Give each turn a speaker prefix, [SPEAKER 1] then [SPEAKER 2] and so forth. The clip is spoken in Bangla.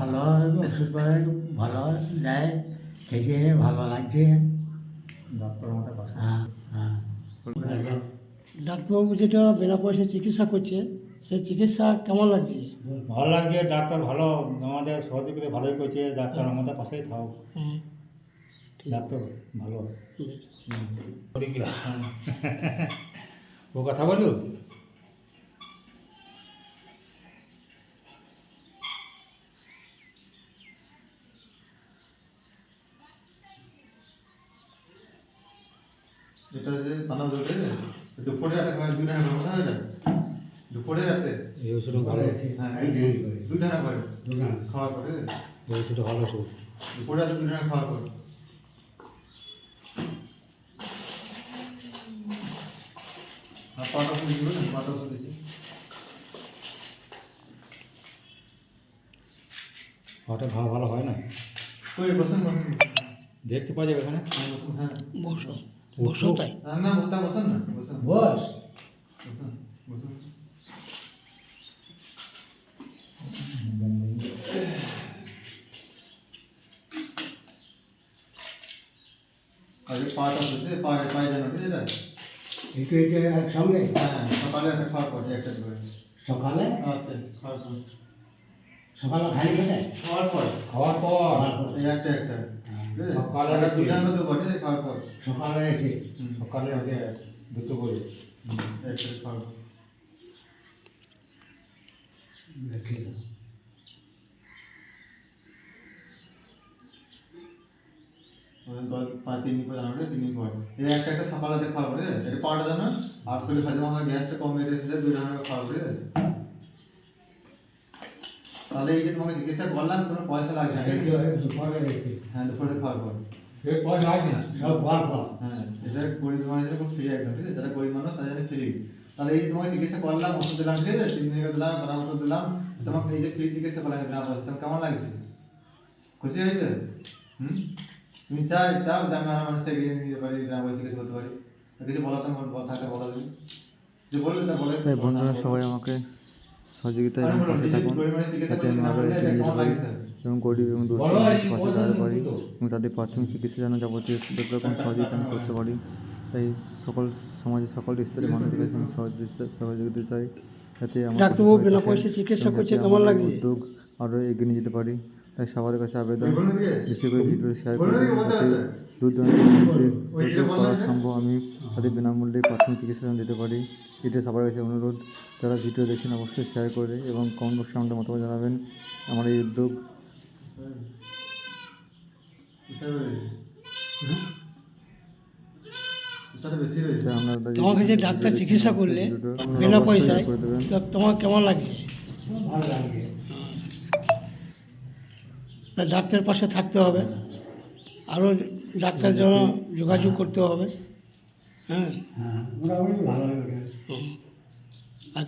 [SPEAKER 1] ভালো ওষুধ ভালো দেয় থেকে ভালো লাগছে।
[SPEAKER 2] ডাক্তার আমাদের
[SPEAKER 1] হ্যাঁ হ্যাঁ।
[SPEAKER 3] ডাক্তারবাবু যেটা বিনা পয়সায় চিকিৎসা করছে সেই চিকিৎসা কেমন লাগছে?
[SPEAKER 2] ভালো লাগছে ডাক্তার ভালো আমাদের সহযোগিতা ভালোই করছে ডাক্তার আমাদের পাশেই থাক ডাক্তার ভালো।
[SPEAKER 3] হুম।
[SPEAKER 2] করি কি? ও কথা বলো?
[SPEAKER 4] এটা যে পানা ধরে দুপুরে রাতে খাওয়া দুই কথা এটা দুপুরে রাতে?
[SPEAKER 2] এই ওষুধটা ভালো।
[SPEAKER 4] হ্যাঁ দুই টাকা করে। খাওয়ার পরে?
[SPEAKER 2] এই ওষুধটা ভালো ওষুধ।
[SPEAKER 4] দুপুরে রাতে দুই টাকা খাওয়ার পরে। আর ওষুধ না? ওষুধ দিচ্ছে
[SPEAKER 2] হঠাৎ ভালো ভালো হয় না?
[SPEAKER 4] কই বসুন বসুন
[SPEAKER 2] দেখতে পাওয়া যাবে এখানে?
[SPEAKER 4] হ্যাঁ, বসুন হ্যাঁ।
[SPEAKER 3] বসো তাই।
[SPEAKER 4] না, বসতা বসুন না
[SPEAKER 1] বস।
[SPEAKER 4] আর পাটা বসে পায়ে পায়ে হ্যাঁ সকালে একটা খাওয়ার পর একটা করে।
[SPEAKER 1] সকালে?
[SPEAKER 4] খাওয়ার পর
[SPEAKER 1] সকালে খালি খেতে
[SPEAKER 4] খাওয়ার পর।
[SPEAKER 2] খাওয়ার পর।
[SPEAKER 1] খাওয়ার পর।
[SPEAKER 4] একটা একটা?
[SPEAKER 2] সকালে একটা
[SPEAKER 4] বটে খাওয়ার
[SPEAKER 1] সকালে এসে
[SPEAKER 2] সকালে আগে দুটো করে।
[SPEAKER 4] হুম, একটা
[SPEAKER 1] রেখে
[SPEAKER 4] তিন করে সকালে খাওয়া পড়ে এটা পাওয়াটা জানো? আর শরীর আমার গ্যাসটা কম মেরে দুই টাকা খাওয়া পড়ে তাহলে এই যে তোমাকে চিকিৎসা করলাম কোনো পয়সা লাগবে না।
[SPEAKER 1] একটু দুপুরে এসে
[SPEAKER 4] হ্যাঁ দুপুরে খাওয়ার পর
[SPEAKER 2] এই পয়সা আছে না
[SPEAKER 1] সব পর পর
[SPEAKER 4] হ্যাঁ এটা গরিব মানুষ খুব ফ্রি একদম ঠিক আছে? যারা গরিব মানুষ তাদের ফ্রি তাহলে এই তোমাকে চিকিৎসা করলাম ওষুধ দিলাম ঠিক আছে? তিন দিন দিলাম পরামর্শ দিলাম তোমাকে এই যে ফ্রি চিকিৎসা করলাম পয়সা তোমার কেমন লাগছে? খুশি হয়েছে? হুম? তুমি চাই চাও যে আমি আর মানুষকে এগিয়ে নিয়ে যেতে পারি পয়সা চিকিৎসা করতে পারি। কিছু বলো তোমার থাকতে বলো তুমি। যে বললে তা বলে।
[SPEAKER 5] বন্ধুরা সবাই আমাকে সহযোগিতা এবং পাশে থাকুন যাতে আমি আরও এগিয়ে নিতে পারি এবং গরিব এবং দুস্থ পাশে দাঁড়াতে পারি এবং তাদের প্রাথমিক চিকিৎসা যেন যাবতীয় সুযোগ রকম সহযোগিতা আমি করতে পারি। তাই সকল সমাজে সকল স্তরে মানুষের কাছে আমি সহযোগিতা চাই যাতে আমার উদ্যোগ আরও এগিয়ে নিয়ে যেতে পারি। তাই সবার কাছে আবেদন। বেশি করে ভিডিও শেয়ার করে দূর
[SPEAKER 4] বললেন
[SPEAKER 5] করা সম্ভব। আমি তাদের বিনামূল্যে প্রাথমিক চিকিৎসা দিতে পারি। এটা সবার কাছে অনুরোধ। যারা ভিডিও দেখছেন অবশ্যই শেয়ার করে এবং কমেন্ট বক্সে আমাদের মতামত জানাবেন। আমার এই উদ্যোগ।
[SPEAKER 3] তোমাকে যে ডাক্তার চিকিৎসা করলে বিনা পয়সায় তোমার কেমন লাগছে?
[SPEAKER 1] ভালো লাগে
[SPEAKER 3] তা ডাক্তারের পাশে থাকতে হবে। আরও ডাক্তার জন্য যোগাযোগ করতে হবে। হ্যাঁ।
[SPEAKER 1] হ্যাঁ।
[SPEAKER 3] আর